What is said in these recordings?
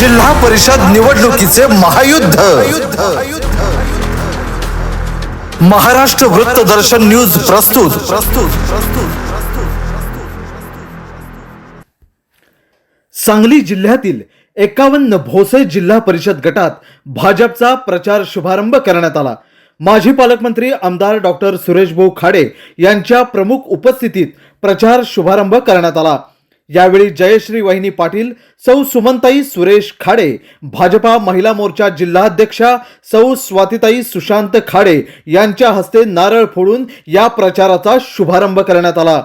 जिल्हा परिषद निवडणुकीचे महायुद्ध. महाराष्ट्र वृत्तदर्शन न्यूज प्रस्तुत. सांगली जिल्ह्यातील एकावन्न भोसे जिल्हा परिषद गटात भाजपचा प्रचार शुभारंभ करण्यात आला. माजी पालकमंत्री आमदार डॉक्टर सुरेश भाऊ खाडे यांच्या प्रमुख उपस्थितीत प्रचार शुभारंभ करण्यात आला. यावेळी जयश्री वाहिनी पाटील सौ सुमनताई सुरेश खाडे भाजपा महिला मोर्चा जिल्हाध्यक्षा सौ स्वातिताई सुशांत खाडे यांच्या हस्ते नारळ फोडून या प्रचाराचा शुभारंभ करण्यात आला.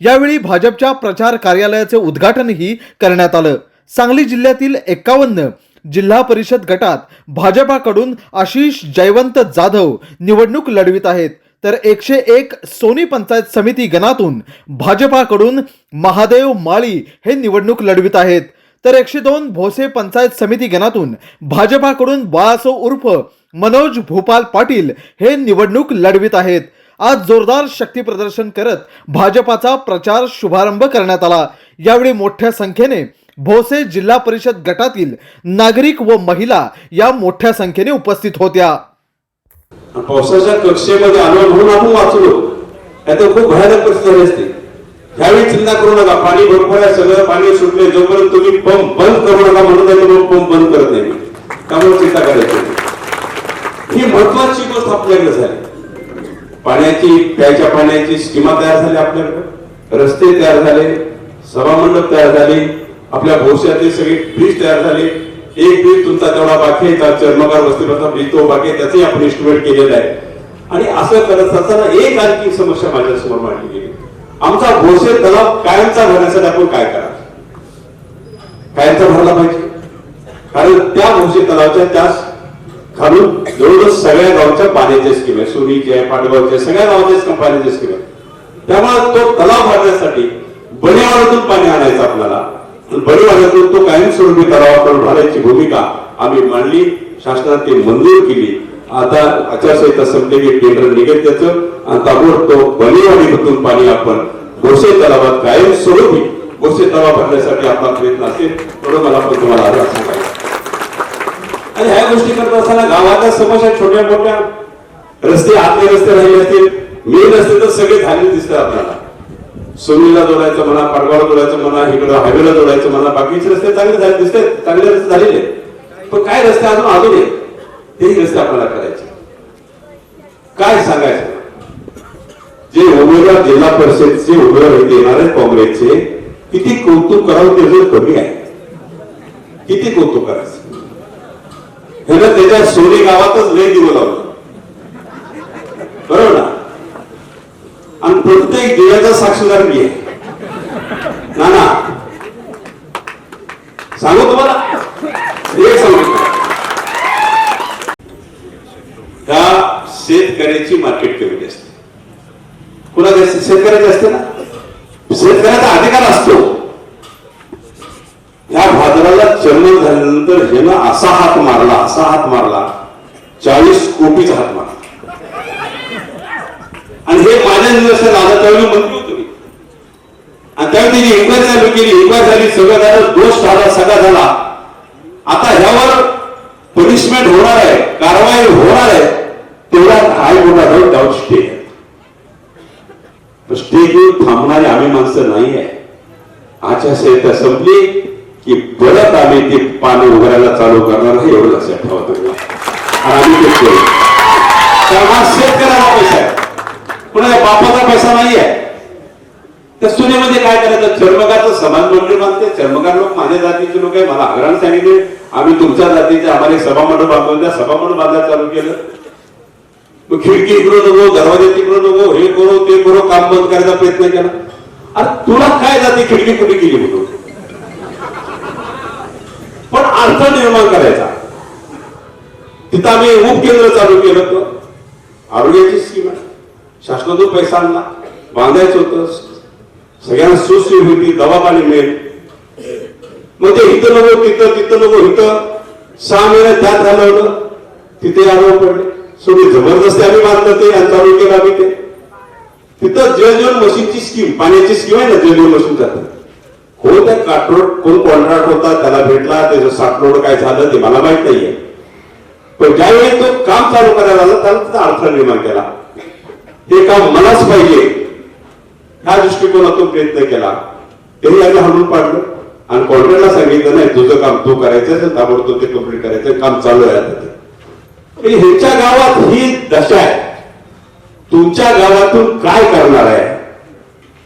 यावेळी भाजपच्या प्रचार कार्यालयाचे उद्घाटनही करण्यात आलं. सांगली जिल्ह्यातील एक्कावन्न जिल्हा परिषद गटात भाजपाकडून आशिष जयवंत जाधव निवडणूक लढवित आहेत. तर एकशे एक सोनी पंचायत समिती गणातून भाजपाकडून महादेव माळी हे निवडणूक लढवित आहेत. तर एकशे दोन भोसे पंचायत समिती गणातून भाजपाकडून बाळासो उर्फ मनोज भूपाल पाटील हे निवडणूक लढवित आहेत. आज जोरदार शक्ती प्रदर्शन करत भाजपाचा प्रचार शुभारंभ करण्यात आला. यावेळी मोठ्या संख्येने भोसे जिल्हा परिषद गटातील नागरिक व महिला या मोठ्या संख्येने उपस्थित होत्या. पावसाच्या कक्षेमध्ये आलो म्हणून आपण वाचलो. नाही तर खूप भयानक परिस्थिती झाली असते. ह्यावेळी चिंता करू नका पाणी भरपूर आहे सगळं पाणी सुटले जोपर्यंत तुम्ही पंप बंद करू नका म्हणून त्यांनी पंप बंद करत नाही. त्यामुळे चिंता करायची ही महत्वाची गोष्ट आपल्याकडे झाली. पाण्याची प्यायच्या पाण्याची स्कीमा तयार झाली आपल्याकडे. रस्ते तयार झाले सभामंडप तयार झाले आपल्या भविष्यातले सगळे ब्रिज तयार झाले. एक ब्रिज तुमचा तेवढा बाकी आहे चर्मकार वस्तीपासून तो बाकी आहे त्याचंही आपण इस्टिमेट केलेलं आहे. आणि असं करत असताना एक आणखी समस्या माझ्यासमोर मांडली गेली. आमचा भोसे तलाव कायमचा भरण्यासाठी आपण काय करा? कायमचा भरला पाहिजे. कारण त्या भोसे तलावच्या त्या खालून जवळजवळ सगळ्या गावच्या पाण्याची स्कीम आहे. सोनीची आहे पाटगावच्या सगळ्या गावाच्या पाण्याची स्कीम आहे. त्यामुळे तो तलाव भरण्यासाठी बनेवाड्यातून पाणी आणायचं आपल्याला. आणि बनेवाड्यातून तो कायमस्वरूपी तलावाकडून भरायची भूमिका आम्ही मांडली. शासनाने मंजूर केली. आता आचारसंहिता संपली की टेंडर निघेल त्याचं. आणि ताबडतोब बनेवाडीमधून पाणी आपण गोसे तलावात कायमस्वरूपी गोसे तलाव भरण्यासाठी आपला प्रयत्न असेल म्हणून मला पण तुम्हाला आज पाहिजे आणि ह्या गोष्टी करत असताना गावाच्या समस्या छोट्या मोठ्या रस्ते आतले रस्ते राहिले असतील मेन रस्ते तर सगळे झाले दिसतात आपल्याला. सोनीला जोडायचं म्हणा पाडगावला जोडायचं म्हणा इकडं हायवेला जोडायचं म्हणा बाकीचे रस्ते चांगले झाले दिसते चांगले रस्ते झालेले. पण काय रस्ते अजून आले नाही तेही रस्ते आपल्याला करायचे काय सांगायचं? जे उमेदवार जिल्हा परिषदचे उमेदवार होते येणार आहेत काँग्रेसचे किती कौतुक करावं ते कमी आहे. किती कौतुक करायचं? ह्यानं त्याच्या सोनी गावातच लय दिवं लावलं. बरोबर ना? आणि प्रत्येक दिव्याचा साक्षीदार मी आहे. ना ना सांगू तुम्हाला? एक सांगू तुम्हाला. ह्या शेतकऱ्याची मार्केट कमिटी असते कुणाची असते शेतकऱ्याची असते ना? शेतकऱ्याचा अधिकार असतो. या बाजाराला जन्म झाल्यानंतर हेनं असा हात मारला असा हात मारला चाळीस कोटीचा हात मारला. आणि हे माझ्या निदर्शन राजा त्यावेळी मंत्री होतो. मी आणि त्यावेळी त्यांनी इन्क्वायरी चालू केली. इन्क्वायरी झाली सगळं झालं दोष झाला सगळा झाला. आता ह्यावर पनिशमेंट होणार आहे कारवाई होणार आहे तेवढा हायकोर्टात जाऊन त्यावर स्टे स्टे घेऊन थांबणारे आम्ही माणसं नाही आहे. आचारसंहिता संपली की परत आम्ही ते पाणी उघडायला चालू करणार आहे एवढं लक्षात ठेवा तुम्ही. आणि आम्ही ते करू. कारण शेतकऱ्याला पैसा आहे पुन्हा बापाचा पैसा नाही आहे तर सुनेमध्ये काय करायचं? चर्मकारचं समान मंडळ बांधते चर्मकार लोक माझ्या जातीचे लोक आहे. मला आग्रहाने सांगितले आम्ही तुमच्या जातीचे आम्हाला सभा सभामंडळ बांधून त्या सभामंडळ बांधायला चालू केलं. मग खिडकी इकडं नको दरवाजा तिकडं नको हे करो ते करो काम बंद करायचा प्रयत्न केला. अरे तुला काय जाते खिडकी कुठे केली म्हणून? पण अर्थ निर्माण करायचा. तिथं आम्ही उपकेंद्र चालू केलं होतं. आरोग्याची स्कीम शासनातून पैसा आणला. बांधायचं होतं. सगळ्यांना सुस्वी होती दवाखाने मिळेल. मग ते इथं नको तिथं तिथं नको इथं सहा महिन्यात त्यात झालं तिथे आरोप पडले. सगळी जबरदस्ती आम्ही बांधलं ते आणि चालू केलं आम्ही ते. तिथं जल जीवन मशीनची स्कीम पाण्याची स्कीम आहे ना जल जीवन मशीन जातं. हो त्या काटरोड कोण कॉन्ट्रॅक्ट होता त्याला भेटला त्याचं साठरोड काय झालं ते मला माहीत नाहीये. पण ज्यावेळी तो काम चालू करायला आला त्याला तिथं अडथळा निर्माण केला. हे काम मलाच पाहिजे. ह्या दृष्टिकोनातून प्रयत्न केला. तेही आम्ही हाणून पाडलं. आणि कॉन्ट्रॅक्टला सांगितलं नाही तुझं काम तू करायचं तर ताबडतोब ते कंप्लीट करायचं काम चालू आहे आता ते. ह्याच्या गावात ही दशा आहे. तुमच्या गावातून काय करणार आहे?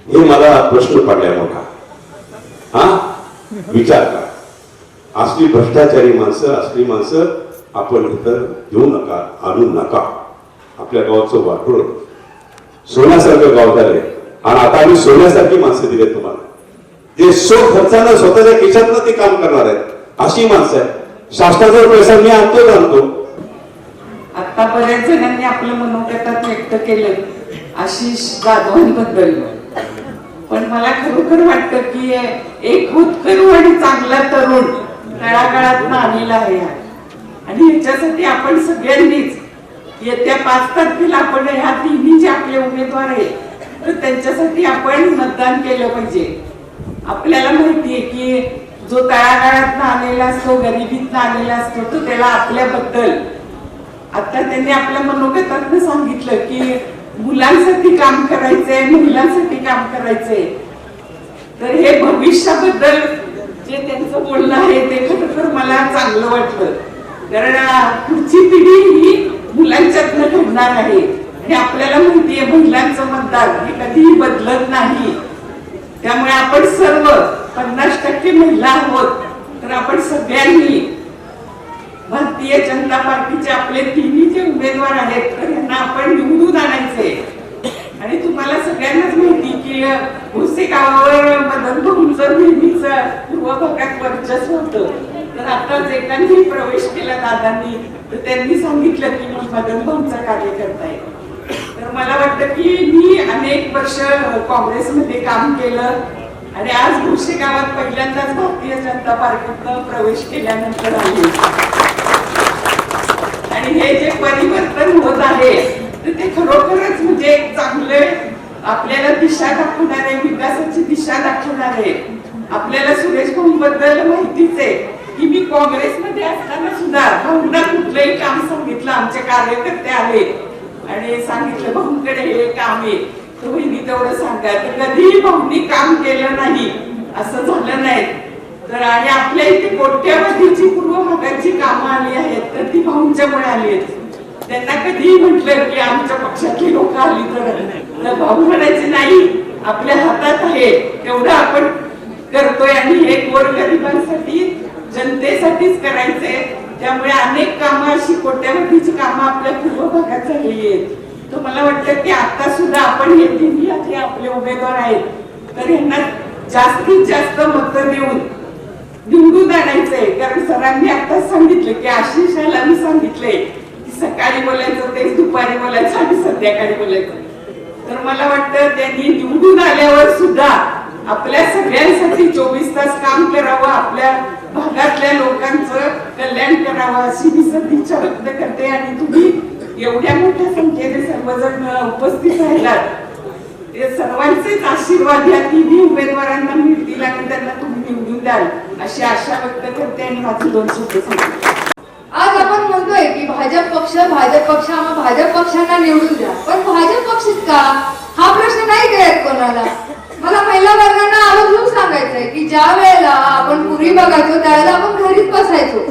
हे मला प्रश्न पडलाय मोठा. हा? विचार करा. असली भ्रष्टाचारी माणसं असली माणसं आपण इथं घेऊ नका आणू नका. आपल्या गावाचं वाटोळ. सोन्यासारखं गाव झाले आणि आता आम्ही सोन्यासारखी माणसं दिलेत तुम्हाला. जे सो खर्चानं स्वतःच्या खिशातनं ते काम करणार आहेत. अशी माणसं आहे शासनाचा पैसा मी आणतो आणतो. आता बऱ्याच जणांनी आपलं मनोगतात व्यक्त केलं आशिष जाधवांबद्दल पण मला खरोखर वाटत की एक उत्करू आणि चांगला तरुण तळागाळात आलेला आहे आणि ह्याच्यासाठी आपण सगळ्यांनीच येत्या पाच तारखेला आपण ह्या तिन्ही जे आपले उमेदवार आहेत. तर त्यांच्यासाठी आपण मतदान केलं पाहिजे. आपल्याला माहितीये की जो तळागाळात आलेला असतो गरिबीत आलेला असतो तो त्याला आपल्याबद्दल. आता त्यांनी आपल्या मनोगतात सांगितलं की मुलांसाठी काम करायचंय महिलांसाठी काम करायचंय. तर हे भविष्याबद्दल जे त्यांचं बोलणं आहे ते खरोखर मला चांगलं वाटलं. कारण पुढची पिढी ही मुलांच्यातनं ठरणार आहे. हे आपल्याला माहितीये महिलांचं मतदान हे कधीही बदलत नाही. त्यामुळे आपण सर्व पन्नास टक्के महिला आहोत. तर आपण सगळ्यांनी भारतीय जनता पार्टीचे आपले तिन्ही जे उमेदवार आहेत तर यांना आपण निवडून आणायचे. आणि तुम्हाला सगळ्यांनाच माहिती की भुसे गावावर मदन भाऊंचं नेहमीच पूर्व भागात वर्चस्व होतं. तर आताच एकांनी प्रवेश केला दादांनी तर त्यांनी सांगितलं की मी मदन भाऊंचा कार्यकर्ता आहे. तर मला वाटतं की मी अनेक वर्ष काँग्रेसमध्ये काम केलं आणि आज भोसे गावात पहिल्यांदाच भारतीय जनता पार्टीतनं प्रवेश केल्यानंतर आले. आणि हे जे परिवर्तन होत आहे तर ते खरोखरच म्हणजे एक चांगले आपल्याला दिशा दाखवणारे विकासाची दिशा दाखवणारे. आपल्याला सुरेश भाऊ बद्दल माहितीच आहे. की मी काँग्रेसमध्ये असताना सुद्धा भाऊंना कुठलंही काम सांगितलं आमचे कार्यकर्ते आले आणि सांगितलं भाऊंकडे हे काम आहे. तर बहिणी तेवढं सांगा तर कधीही भाऊनी काम केलं नाही असं झालं नाही. तर आणि आपल्या इथे कोट्यावधीची पूर्व भागाची कामं आली आहेत तर ती भाऊंच्यामुळे आली आहेत. त्यांना कधीही म्हटलं की आमच्या पक्षातली लोक आली तर तर भाऊ म्हणायचे नाही आपल्या हातात आहे तेवढं आपण करतोय आणि हे गोरगरिबांसाठी जनतेसाठीच करायचे. त्यामुळे अनेक कामं अशी कोट्यावधीची कामं आपल्या पूर्व भागात झालेली आहेत. तर मला वाटतं की आता सुद्धा आपण हे तिन्ही जे आपले उमेदवार आहेत. तर यांना जास्तीत जास्त मत देऊन निवडून आणायचंय. कारण सरांनी आताच सांगितलं की आशिषाला मी सांगितलंय की सकाळी बोलायचं तेच दुपारी बोलायचं आणि संध्याकाळी बोलायचं. तर मला वाटतं त्यांनी निवडून आल्यावर सुद्धा आपल्या सगळ्यांसाठी चोवीस तास काम करावं आपल्या भागातल्या लोकांचं कल्याण करावं अशी मी सदिच्छा व्यक्त करते आणि तुम्ही एवढ्या मोठ्या संख्येने सर्वजण उपस्थित राहिलात. ते सर्वांचेच आशीर्वाद या तिन्ही उमेदवारांना मिळतील आणि त्यांना तुम्ही निवडून द्याल अशी आशा व्यक्त करते आणि माझे दोन शब्द सांगते. आज आपण म्हणतोय की भाजप पक्ष भाजप पक्ष भाजप पक्षांना निवडून द्या. पण भाजप पक्ष का? हा प्रश्न नाही कळत कोणाला. मला महिला वर्गांना आवर्जून सांगायचंय की ज्या वेळेला आपण पूर्वी बघायचो त्यावेळेला आपण घरीच बसायचो.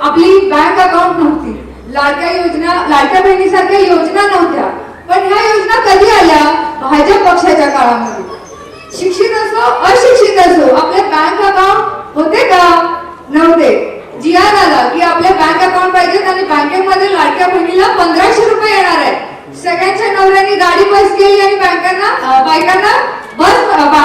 आपली बँक अकाउंट नव्हती. लाडक्या योजना लाडक्या बहिणीसारख्या योजना नव्हत्या. पण ह्या योजना कधी आल्या? भाजप पक्षाच्या काळामध्ये. शिक्षित असो अशिक्षित असो आपले बँक अकाउंट होते का? नव्हते. जी आर आला की आपल्या बँक अकाउंट पाहिजेत आणि बँकेमध्ये लाडक्या बहिणीला पंधराशे रुपये येणार आहे सगळ्यांच्या नवऱ्यांनी गाडी बस केली आणि बँकांना बायकांना बस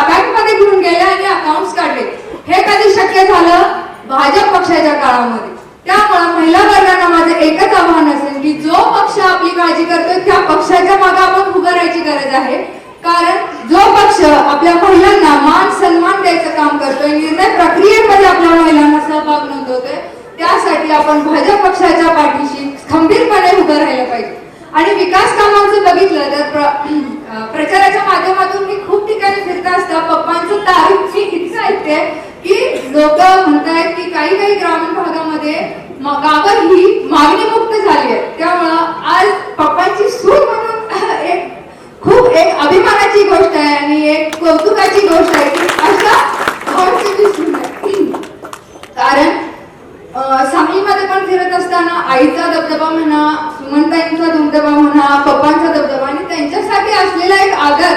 बँकमध्ये घेऊन गेले आणि अकाउंट काढले. हे कधी शक्य झालं? भाजप पक्षाच्या काळामध्ये. त्यामुळे महिला वर्गांना माझं एकच आव्हान असेल की जो पक्ष आपली काळजी करतोय त्या पक्षाच्या मागे आपण उभं राहायची गरज आहे. कारण जो पक्ष आपल्या महिलांना मान सन्मान द्यायचं काम करतोय निर्णय प्रक्रियेमध्ये आपल्या महिलांना सहभाग नोंदवतोय त्यासाठी आपण भाजप पक्षाच्या पाठीशी खंबीरपणे उभं राहिलं पाहिजे. आणि विकास कामांचं बघितलं तर प्र- प्रचाराच्या माध्यमातून मी खूप ठिकाणी फिरत असता. पप्पांचं तारीफ मी इतकं ऐकते की लोक म्हणतायत की काही काही ग्रामीण भागामध्ये गावं ही मागणी मुक्त झाली आहे. त्यामुळं आज पप्पांची सूर म्हणून एक खूप एक अभिमानाची गोष्ट आहे आणि एक कौतुकाची गोष्ट आहे की अशा कारण सांगलीमध्ये पण फिरत असताना आईचा दबदबा म्हणा सुमनताईंचा दबदबा म्हणा पप्पांचा दबदबा आणि त्यांच्यासाठी असलेला एक आदर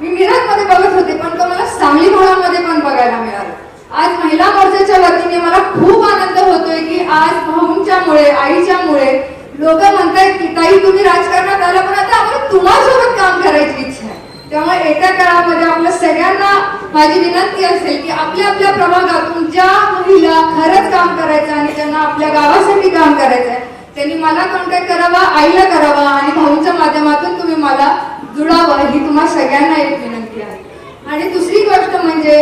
मी मिरजमध्ये बघत होते पण तो मला सांगली भागामध्ये पण बघायला मिळाला. आज महिला मोर्चाच्या वतीने मला खूप आनंद होतोय की आज भाऊंच्यामुळे आईच्यामुळे लोक म्हणतायत की ताई तुम्ही राजकारणात आला पण आता आम्हाला तुम्हासोबत काम करायची इच्छा आहे. त्यामुळे येत्या काळामध्ये आपल्या सगळ्यांना माझी विनंती असेल की आपल्या आपल्या प्रभागातून ज्या महिला खरंच काम करायचं आणि ज्यांना आपल्या गावासाठी काम करायचं आहे त्यांनी मला कॉन्टॅक्ट करावा आईला करावा आणि भाऊंच्या माध्यमातून तुम्ही मला जुळावं ही तुम्हा सगळ्यांना एक विनंती आहे. आणि दुसरी गोष्ट म्हणजे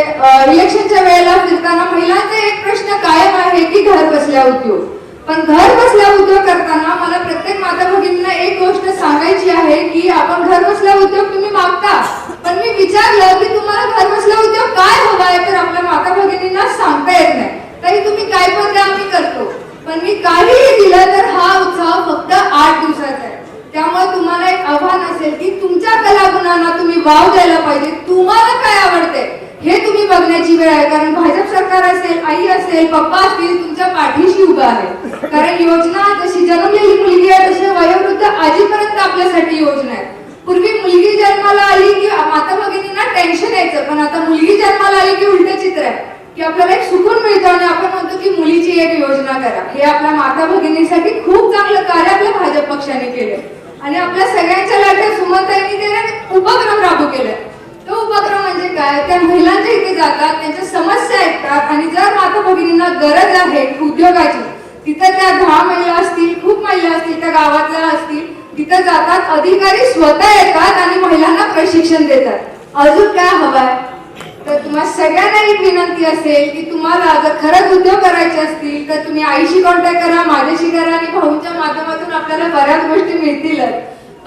इलेक्शनच्या वेळेला फिरताना महिलांचा एक प्रश्न कायम आहे की घर बसल्या उद्योग. पण घर बसल्या उद्योग करताना मला प्रत्येक माता भगिनींना एक गोष्ट सांगायची आहे की आपण घर बसल्या उद्योग तुम्ही मागता पण मी विचारलं की तुम्हाला घर बसल्या उद्योग काय हवा आहे तर आपल्या माता भगिनींना सांगता येत नाही तरी तुम्ही काय पण द्या आम्ही करतो पण मी काहीही दिलं तर हा उत्साह फक्त आठ दिवसाचा आहे त्यामुळे तुम्हाला एक आव्हान असेल की तुमच्या कलागुणांना तुम्ही वाव द्यायला पाहिजे तुम्हाला काय आवडते हे तुम्ही बघण्याची वेळ आहे कारण भाजप सरकार असेल आई असेल पप्पा असतील तुमच्या पाठीशी उभा आहे. कारण योजना जशी जन्मलेली मुलगी आहे तशी वयोवृद्ध आजीपर्यंत आपल्यासाठी योजना आहे. पूर्वी मुलगी जन्माला आली की माता भगिनींना टेन्शन यायचं. पण आता मुलगी जन्माला आली की उलट चित्र आहे. की आपल्याला एक सुकून मिळतं आणि आपण म्हणतो की मुलीची एक योजना करा. हे आपल्या माता भगिनीसाठी खूप चांगलं कार्य आपल्या भाजप पक्षाने केलं. आणि आपल्या सगळ्यांच्या लाट्या सुमताईंनी ते उपक्रम राबू केले. काय त्या महिलांच्या इथे जातात त्यांच्या समस्या ऐकतात आणि जर माता भगिनींना गरज आहे उद्योगाची तिथं त्या दहा महिला असतील खूप महिला असतील त्या गावातल्या असतील तिथं जातात अधिकारी स्वतः येतात आणि महिलांना प्रशिक्षण देतात. अजून काय हवंय? तर तुम्हाला सगळ्यांना एक विनंती असेल की तुम्हाला जर खरंच उद्योग करायचे असतील तर तुम्ही आईशी कॉन्टॅक्ट करा माझ्याशी करा आणि भाऊच्या माध्यमातून आपल्याला बऱ्याच गोष्टी मिळतीलच.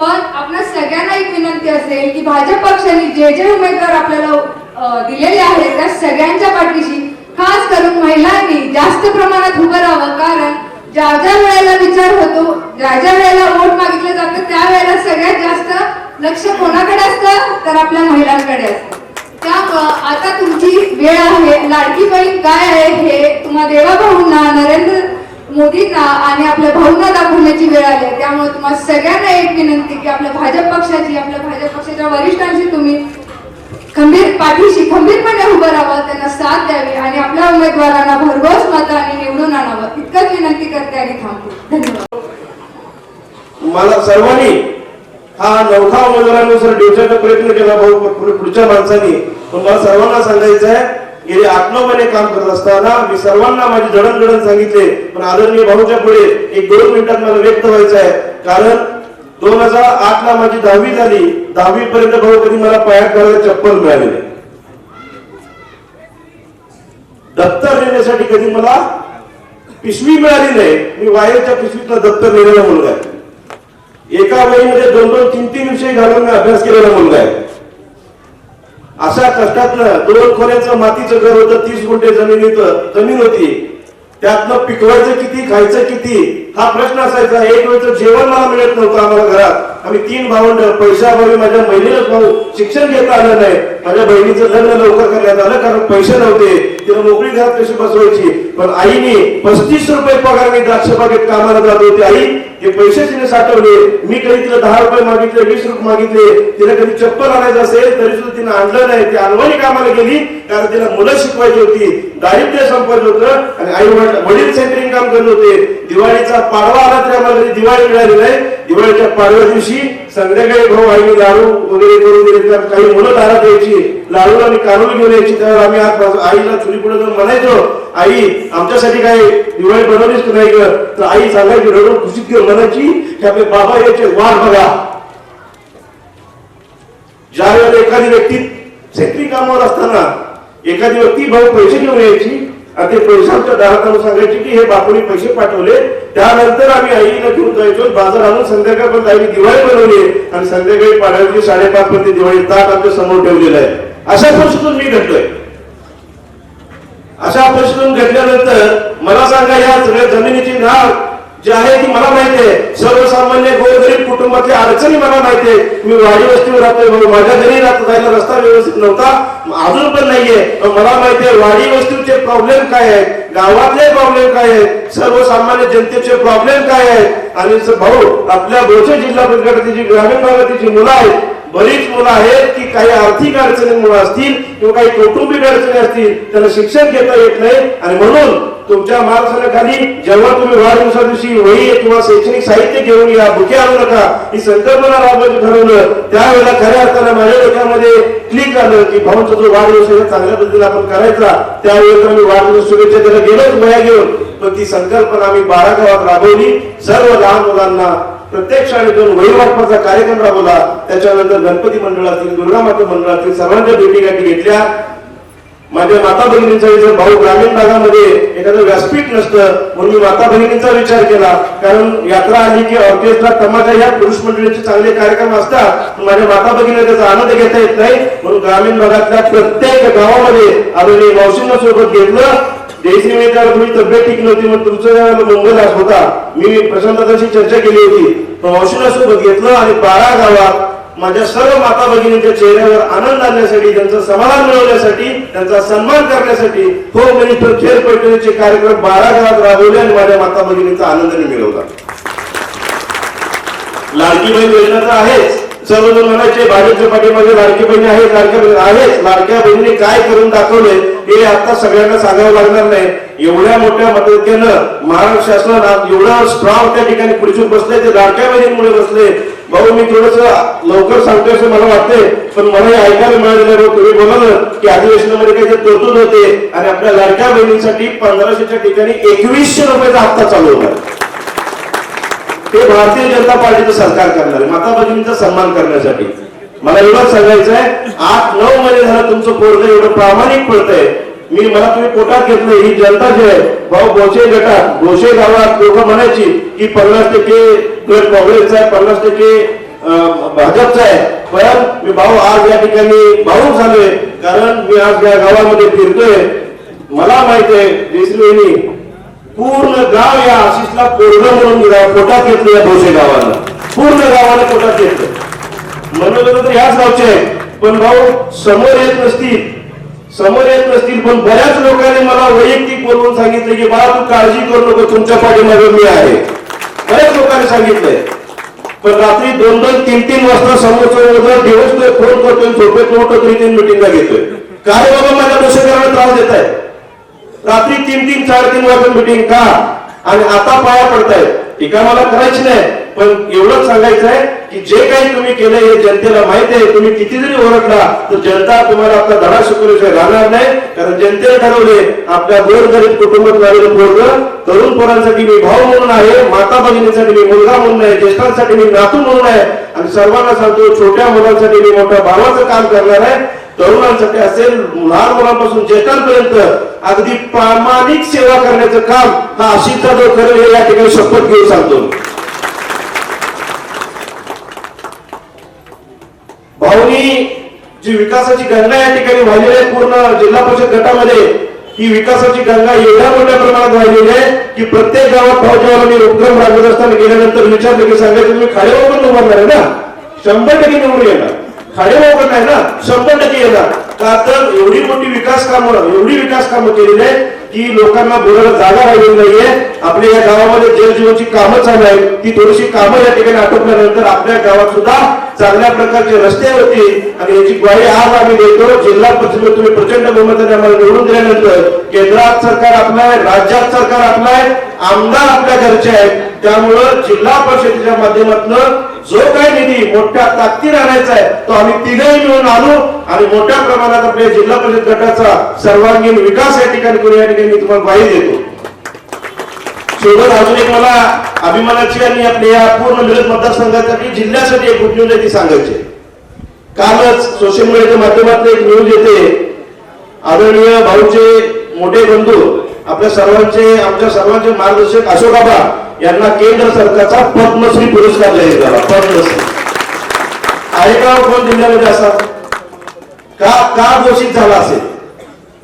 पण आपल्या सगळ्यांना एक विनंती असेल की भाजप पक्षाने जे जे उमेदवार आपल्याला दिलेले आहेत त्या सगळ्यांच्या पाठीशी खास करून महिलांनी जास्त प्रमाणात उभं राहावं. कारण ज्या ज्या वेळेला विचार होतो ज्या ज्या वेळेला वोट मागितलं जातं त्या वेळेला सगळ्यात जास्त लक्ष कोणाकडे असतं? तर आपल्या महिलांकडे असतं. त्यामुळं आता तुमची वेळ आहे लाडकी बहीण काय आहे हे तुम्हा देवा भाऊंना नरेंद्र मोदींना आणि आपल्या भाऊंना दाखवण्याची वेळ आली आहे. त्यामुळे तुम्हाला सगळ्यांना एक विनंती की आपल्या भाजप पक्षाची आपल्या भाजप पक्षाच्या वरिष्ठांशी तुम्ही खंबीर पाठीशी खंबीरपणे उभं राहावं त्यांना साथ द्यावी आणि आपल्या उमेदवारांना भरघोस मताने निवडून आणावं. इतकंच विनंती करते आणि थांबतो. धन्यवाद. मला सर्वांनी हा नवखा उमेदवारांनुसार डिवचाचा प्रयत्न केला भाऊ पुढच्या माणसांनी. पण मला सर्वांना सांगायचं आहे गेले आठ नऊ महिने काम करत असताना मी सर्वांना माझी जडणघडण सांगितले पण आदरणीय भाऊच्या पुढे एक दोन मिनिटात मला व्यक्त व्हायचं आहे. कारण दोन हजार आठ ला माझी दहावी झाली दहावी पर्यंत भाऊ कधी मला पायात घालायला चप्पल मिळाली नाही. दप्तर नेण्यासाठी कधी मला पिशवी मिळाली नाही. मी वायरच्या पिशवीतला दप्तर नेलेला मुलगा आहे. एका वहीमध्ये दोन दोन तीन तीन विषय घालून मी अभ्यास केलेला मुलगा आहे. अशा कष्टातनं दोन खोऱ्याचं मातीचं घर होतं तीस गुंठे जमिनीत जमीन होती. त्यातनं पिकवायचं किती खायचं किती? हा प्रश्न असायचा. एक वेळचं जेवण मला मिळत नव्हतं आम्हाला घरात. आम्ही तीन भावंड पैशाअभावी माझ्या बहिणीला भाऊ शिक्षण घेता आलं नाही. माझ्या बहिणीचं लग्न लवकर करण्यात आलं कारण पैसे नव्हते. तिला मोकळी घरात कशी बसवायची? पण आईने पस्तीस रुपये पगार मी द्राक्ष बागेत कामाला जात होते. आई हे पैसे तिने साठवले. मी कधी तिला दहा रुपये मागितले वीस रुपये मागितले. तिला कधी चप्पल आणायचं असेल तरी सुद्धा तिने आणलं नाही. ती अनवाणी कामाला गेली कारण तिला मुलं शिकवायची होती. दारिद्र्य संपवलं होतं आणि आई वडील- वडील सेंटरिंग काम करत होते. दिवाळीचा पाडवा आला तरी आम्हाला दिवाळी मिळाली नाही. दिवाळीच्या पाडव्या दिवशी संध्याकाळी भाऊ आई लाडू वगैरे करून दिले तर काही मुलं दारात यायची लाडू आणि कानूल घेऊन यायची त्यावेळेला आम्ही आज आईला चुली पुढे जाऊन म्हणायचो आई आमच्यासाठी काय दिवाळी बनवलीच की नाही ग? तर आई सांगायची रडून खुशीत घेऊन म्हणायची की आपले बाबा यायचे वाट बघा. ज्या वेळेला एखादी व्यक्ती शेतकरी कामावर असताना एखादी व्यक्ती भाऊ पैसे घेऊन यायची आणि ते पैशांच्या आमच्या दारात सांगायचे की हे बापूने पैसे पाठवले त्यानंतर आम्ही आईला घेऊन जायचो बाजार आणून संध्याकाळपर्यंत आईने दिवाळी बनवली आणि संध्याकाळी पाडव्याची साडेपाच पर्यंत दिवाळी ताट आमच्यासमोर ठेवलेलं आहे. अशा परिस्थितीतून मी घडलोय. अशा परिस्थितीतून घडल्यानंतर मला सांगा या सगळ्या जमिनीची नाव जे आहे ती मला माहिती आहे. सर्वसामान्य गोरगरीब कुटुंबातल्या अडचणी मला माहिती आहे. मी वाडी वस्तीवर राहतोय म्हणून माझ्या घरी राहतो जायला रस्ता व्यवस्थित नव्हता. अजून पण नाहीये. मला माहितीये वाडी वस्तूचे प्रॉब्लेम काय आहेत? गावातले प्रॉब्लेम काय आहेत? सर्वसामान्य जनतेचे प्रॉब्लेम काय आहेत? आणि भाऊ आपल्या बोचे जिल्हा परिषदेची जी ग्रामीण भागातील जी मुलं आहेत बरीच मुलं आहेत की काही आर्थिक अडचणी मुलं असतील किंवा काही कौटुंबिक अडचणी असतील त्यांना शिक्षण घेता येत नाही. आणि म्हणून तुमच्या मार्गदर्शनाखाली जेव्हा तुम्ही वाढदिवसा दिवशी वही किंवा शैक्षणिक साहित्य घेऊन या बुके आणू नका. ही संकल्पना राबवायचं ठरवलं. त्यावेळेला खऱ्या अर्थानं माझ्या डोक्यामध्ये क्लिक झालं की भाऊंचं जो वाढदिवस आहे चांगल्या पद्धतीने आपण करायचा त्यावेळेला मी वाढदिवस शुभेच्छा त्याला गेलोच वया घेऊन. पण ती संकल्पना आम्ही बारा गावात राबवली. सर्व लहान मुलांना प्रत्येक शाळेतून वही वाटपाचा कार्यक्रम राबवला. त्याच्यानंतर गणपती मंडळातील दुर्गा माता मंडळातील सर्वांच्या भेटी गाठी घेतल्या. माझ्या माता भगिनींचा विचार भाऊ ग्रामीण भागामध्ये एखादं व्यासपीठ नसतं म्हणून मी माता भगिनींचा विचार केला. कारण यात्रा आली की ऑर्केस्ट्रा तमाशा ह्या पुरुष मंडळीचे चांगले कार्यक्रम असतात. माझ्या माता भगिनी त्याचा आनंद घेता येत नाही. म्हणून ग्रामीण भागातल्या प्रत्येक गावामध्ये आम्ही मावशींना सोबत घेतलं. जयश्री मेहता तुम्ही तब्येत ठीक नव्हती मग तुमचं ज्यावेळेला मुंबईला होता. मी प्रशांताशी चर्चा केली होती. मावशींना सोबत घेतलं आणि बारा गावात माझ्या सर्व माता भगिनींच्या चेहऱ्यावर आनंद आणण्यासाठी त्यांचा समाधान मिळवण्यासाठी त्यांचा सन्मान करण्यासाठी हो मिनिस्टर खेळ पैठणीचे कार्यक्रम बारा गावात राबवले आणि माझ्या माता भगिनींचा आनंदाने मिळवला. लाडकी बहीण योजना तर आहेच. सर्वजण म्हणायचे भाजपच्या पाठीमागे लाडकी बहिणी आहेत लाडक्या बहिणी आहेच. लाडक्या बहिणीने काय करून दाखवले हे आता सगळ्यांना सांगावं लागणार नाही. एवढ्या मोठ्या मदतीनं महाराष्ट्र शासनाला एवढा स्ट्रॉंग त्या ठिकाणी पुढे बसले ते लाडक्या बहिणींमुळे बसले. भाऊ मी थोडस लवकर सांगतोय असं मला वाटतंय पण मला हे ऐकायला मिळालेलं आहे. भाऊ, तुम्ही बोलाल की अधिवेशनामध्ये काही तरतूद होते आणि आपल्या लाडक्या बहिणींसाठी पंधराशेच्या ठिकाणी एकवीसशे रुपयाचा हप्ता चालू होता. ते भारतीय जनता पार्टीचं सरकार करणार आहे माता भगिनींचा सन्मान करण्यासाठी. मला एवढंच सांगायचं आहे आठ नऊ महिने झालं तुमचं पोरग एवढं प्रामाणिक पडतंय मी मला तुम्ही पोटात घेतलं ही जनता जी आहे भाऊ गोशे गटात गोशे गावात लोक म्हणायची की पन्नास टक्के गट काँग्रेसचा आहे पन्नास टक्के भाजपचा आहे. पण मी भाऊ आज या ठिकाणी भाऊ झालोय. कारण मी आज या गावामध्ये फिरतोय. मला माहीत आहे जयश्री पूर्ण गाव या आशिषला पोरग म्हणून पोटात घेतलं या भोसे गावाला. पूर्ण गावाला पोटात घेतलं. म्हणलं तर ह्याच गावचे आहे पण भाऊ समोर येत नसतील. समोर येत नसतील पण बऱ्याच लोकांनी मला वैयक्तिक बोलवून सांगितलं की बाळा तू काळजी करू नको. तुमच्या पाठीमागे मी आहे. बऱ्याच लोकांनी सांगितलंय. पण रात्री दोन दोन तीन तीन वाजता समोरचा दिवस फोन करतोय झोपेत मोठं तरी तीन मिटिंगला घेतोय. काय बाबा माझ्या दोषकाराला त्रास देत आहे रात्री तीन तीन साडेतीन वाजता मिटिंग का? आणि आता पाया पडतायत. टीका मला करायची नाही. पण एवढंच सांगायचं आहे की जे काही तुम्ही केलंय हे जनतेला माहिती आहे. तुम्ही किती जरी ओळखला तर जनता तुम्हाला आपला धडा शिकवल्याशिवाय राहणार नाही. कारण जनतेने ठरवले आपल्या गोरगरीब कुटुंबात पोरग तरुण पोरांसाठी मी भाऊ म्हणून आहे माता भगिनीसाठी मी मुलगा म्हणून आहे ज्येष्ठांसाठी मी नातू म्हणून आहे. आणि सर्वांना सांगतो छोट्या मुलांसाठी मी मोठ्या भावाचं काम करणार आहे. तरुणांसाठी असेल लहान मुलांपासून ज्येष्ठांपर्यंत अगदी प्रामाणिक सेवा करण्याचं काम हा आशिषचा जो करेल या ठिकाणी शपथ घेऊन सांगतो. भाऊनी जी विकासाची गंगा या ठिकाणी वाहिलेली आहे पूर्ण जिल्हा परिषद गटामध्ये ही विकासाची गंगा एवढ्या मोठ्या प्रमाणात वाहिलेली आहे की प्रत्येक गावात भाऊ उपक्रम राबवत असताना गेल्यानंतर विचारलं की सांगायचं तुम्ही खाडेभाऊ पण उभारणार आहे ना? शंभर टक्के निवडून येणार. खाडेभाऊ पण नाही ना? शंभर टक्के येणार. का तर एवढी मोठी विकास कामं एवढी विकास कामं केलेली आहेत की लोकांना बोलायला जागा राहिलेली नाहीये. आपल्या या गावामध्ये जलजीवनची कामं चालू आहेत. ती थोडीशी कामं या ठिकाणी आटोपल्यानंतर आपल्या गावात सुद्धा चांगल्या प्रकारचे रस्ते होते आणि याची ग्वाही आज आम्ही देतो. जिल्हा परिषद तुम्ही प्रचंड बहुमताने आम्हाला निवडून दिल्यानंतर केंद्रात सरकार आपलं आहे राज्यात सरकार आपलं आहे आमदार आपल्या घरचे आहेत. त्यामुळं जिल्हा परिषदेच्या माध्यमातून जो काही निधी मोठ्या ताकदीने आणायचा आहे तो आम्ही तिघही मिळून आणू. आणि मोठ्या प्रमाणात आपल्या जिल्हा परिषद गटाचा सर्वांगीण विकास या ठिकाणी करू. या ठिकाणी मी तुम्हाला ग्वाही देतो. सोबत अजून एक मला अभिमानाची आणि आपल्या या पूर्ण मिळत मतदारसंघासाठी जिल्ह्यासाठी एक गुड न्यूज आहे ती सांगायची. कालच सोशल मीडियाच्या माध्यमातून एक न्यूज येते. आदरणीय भाऊचे मोठे बंधू आपल्या सर्वांचे आमच्या सर्वांचे मार्गदर्शक अशोक बाबा यांना केंद्र सरकारचा पद्मश्री पुरस्कार जाहीर झाला. पद्मश्री. आहे का कोण जिल्ह्यामध्ये असा का का घोषित झाला असेल?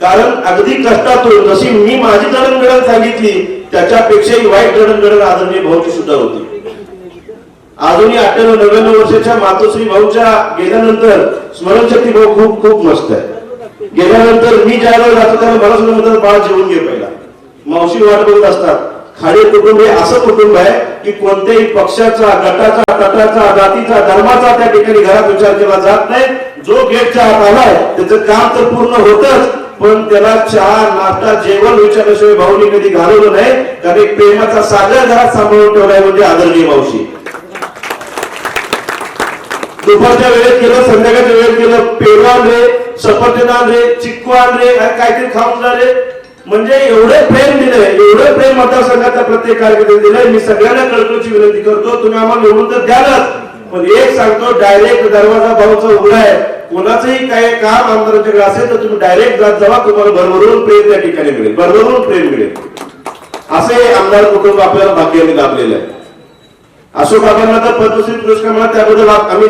कारण अगदी कष्टातून जशी मी माझी जडणघडण सांगितली त्याच्यापेक्षाही वाईट जडणघडण आदरणीय भाऊची सुद्धा होती. अजूनही अठ्ठ्याण्णव नव्याण्णव वर्षाच्या मातोश्री भाऊच्या गेल्यानंतर स्मरणशक्ती भाऊ खूप खूप मस्त आहे. गेल्यानंतर मी ज्या वेळेला जातो त्याला मला सुद्धा म्हणतात बाळ जेवून घे पहिला. मावशी वाट बघत असतात. खाडे कुटुंब हे असं कुटुंब आहे की कोणत्याही पक्षाचा गटाचा तटाचा जातीचा धर्माचा त्या ठिकाणी घरात विचार केला जात नाही. जो गेटच्या आत आलाय त्याचं काम तर पूर्ण होतच. पण त्याला चहा नाश्ता जेवण विचारल्याशिवाय भाऊनी कधी घालवलं नाही. कारण प्रेमाचा सागर घरात सांभाळून ठेवलाय म्हणजे आदरणीय मावशी. दुपारच्या वेळेत केलं संध्याकाळच्या वेळेत केलं पेरवान रे सफरचंद रे चिक्कू रे आणि काहीतरी खाऊन जा रे म्हणजे एवढे प्रेम दिलंय एवढे प्रेम मतदारसंघाच्या प्रत्येक कार्यकर्त्याने दिलंय. मी सगळ्यांना कळकळची विनंती करतो तुम्ही आम्हाला निवडून तर द्यालच. पण एक सांगतो डायरेक्ट दरवाजा भाऊचा उघडा आहे. कोणाचंही काय काम आमदारांच्याकडे असेल तर तुम्ही डायरेक्ट जात जावा तुम्हाला भरभरून प्रेम त्या ठिकाणी मिळेल. भरभरून प्रेम मिळेल. असे आमदार कुटुंब आपल्याला भाग्याने लाभलेलं आहे. अशोक बाबांना तर पद्मश्री पुरस्कार मिळाला त्याबद्दल आम्ही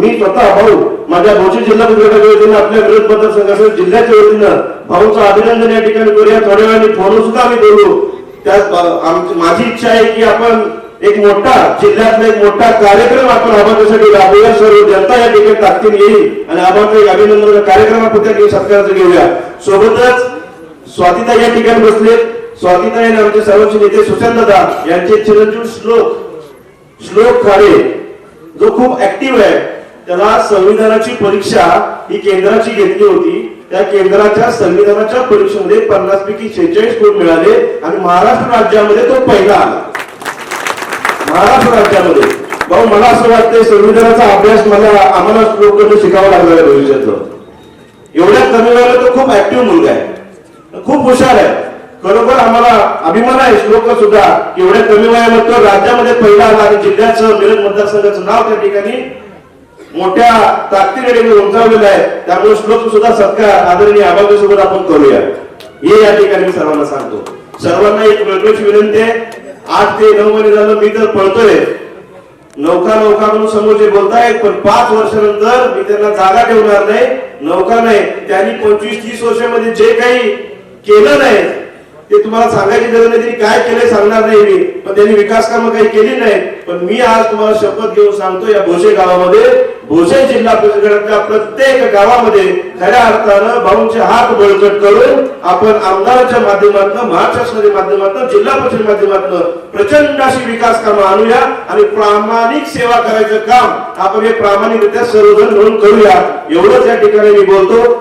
मी स्वतः भाऊ माझ्या भाऊची जिल्हा विभागाच्या वतीनं आपल्या विरोध मतदारसंघासह जिल्ह्याच्या वतीनं भाऊचं अभिनंदन या ठिकाणी करूया. थोड्या वेळाने फोन सुद्धा आम्ही बोलू. त्यात आमची माझी इच्छा आहे की आपण एक मोठा जिल्ह्यातला एक मोठा कार्यक्रम आपण आबासाठी राबवूया. सर्व जनता या ठिकाणी ताकदीन येईल आणि आबाचं एक अभिनंदन कार्यक्रम आपण त्या सत्काराचं घेऊया. सोबतच स्वातिता या ठिकाणी बसले. स्वातिता आणि आमचे सर्वोच्च नेते सुशांत दादा यांचे चिरंजीव श्लोक श्लोक खाडे. जो खूप ऍक्टिव्ह आहे. त्याला संविधानाची परीक्षा ही केंद्राची घेतली होती. त्या केंद्राच्या संविधानाच्या परीक्षेमध्ये पन्नास पैकी शेहेचाळीस गुण मिळाले आणि महाराष्ट्र राज्यामध्ये तो पहिला आला. महाराष्ट्र राज्यामध्ये. भाऊ मला असं वाटतंय संविधानाचा अभ्यास मला आम्हाला लोकांना शिकावा लागणार आहे भविष्यातलं. एवढ्या कमी वेळेला तो खूप ऍक्टिव्ह मुलगा आहे. खूप हुशार आहे. खरोखर आम्हाला अभिमान आहे श्लोक सुद्धा. एवढ्या कमी वयामध्ये तो राज्यामध्ये पहिला आला आणि जिल्ह्याचं मिरज मतदारसंघाचं नाव त्या ठिकाणी मोठ्या ताकदीने उंचावलेलं आहे. त्यामुळे श्लोक सुद्धा सत्कार आदरणीय आबाजी सोबत आपण करूया. हे या ठिकाणी मी सर्वांना सांगतो. सर्वांना एक वेगळीच विनंती आहे. आठ ते नऊ महिने झालं मी तर पळतोय. नौका नौका म्हणून समोर जे बोलतायत पण पाच वर्षानंतर मी त्यांना जागा ठेवणार नाही नौका नाही. त्यांनी पंचवीस तीस वर्षामध्ये जे काही केलं नाही ते तुम्हाला सांगायची गरज नाही त्यांनी काय केलंय सांगणार नाही मी. पण त्यांनी विकास कामं काही केली नाही पण मी आज तुम्हाला शपथ घेऊन सांगतो या भोसे गावामध्ये भोसे जिल्हा परिषदेच्या प्रत्येक गावामध्ये खऱ्या अर्थानं भाऊंचे हात बळकट करून आपण आमदाराच्या माध्यमातून महाराष्ट्राच्या माध्यमातून जिल्हा परिषद माध्यमातून प्रचंड अशी विकास कामं आणूया आणि प्रामाणिक सेवा करायचं काम आपण हे प्रामाणिकरित्या सर्वजण म्हणून करूया. एवढंच या ठिकाणी मी बोलतो.